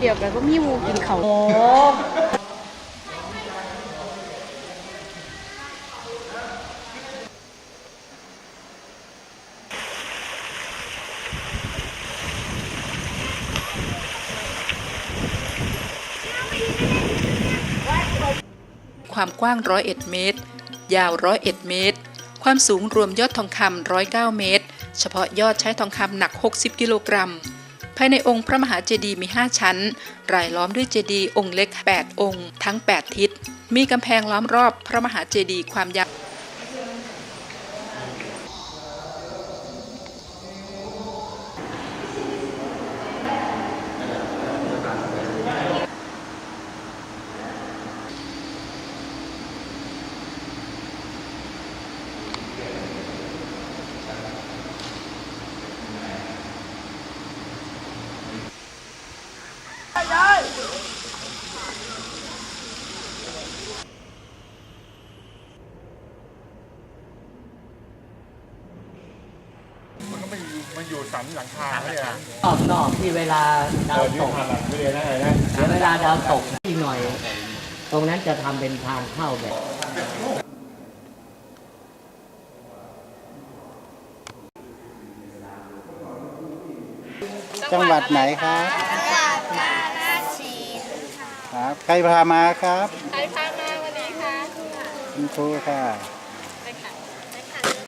เดียวกันก็มีหมูกินเขาวโอ้ความกว้าง 101 เมตร ยาว 101 เมตร ความสูงรวมยอดทองคำ109 เมตร เฉพาะยอดใช้ทองคำหนัก 60 กิโลกรัม ภายในองค์พระมหาเจดีย์มี 5 ชั้น รายล้อมด้วยเจดีย์องค์เล็ก 8 องค์ ทั้ง 8 ทิศ มีกำแพงล้อมรอบพระมหาเจดีย์ความยาว ม่อยู่มันอยู่สันหลังคาไม่ใช่เหรอรอบนอกที่เวลาดาวตกผ่านหลังไม่เลยนะอะไรนะเวลาดาวตกอีกหน่อย ตรงนั้นจะทำเป็นทางเข้าแบบจังหวัดไหนครับครับ ใครพามาครับ ใครพามาวันนี้คะคุณครูค่ะ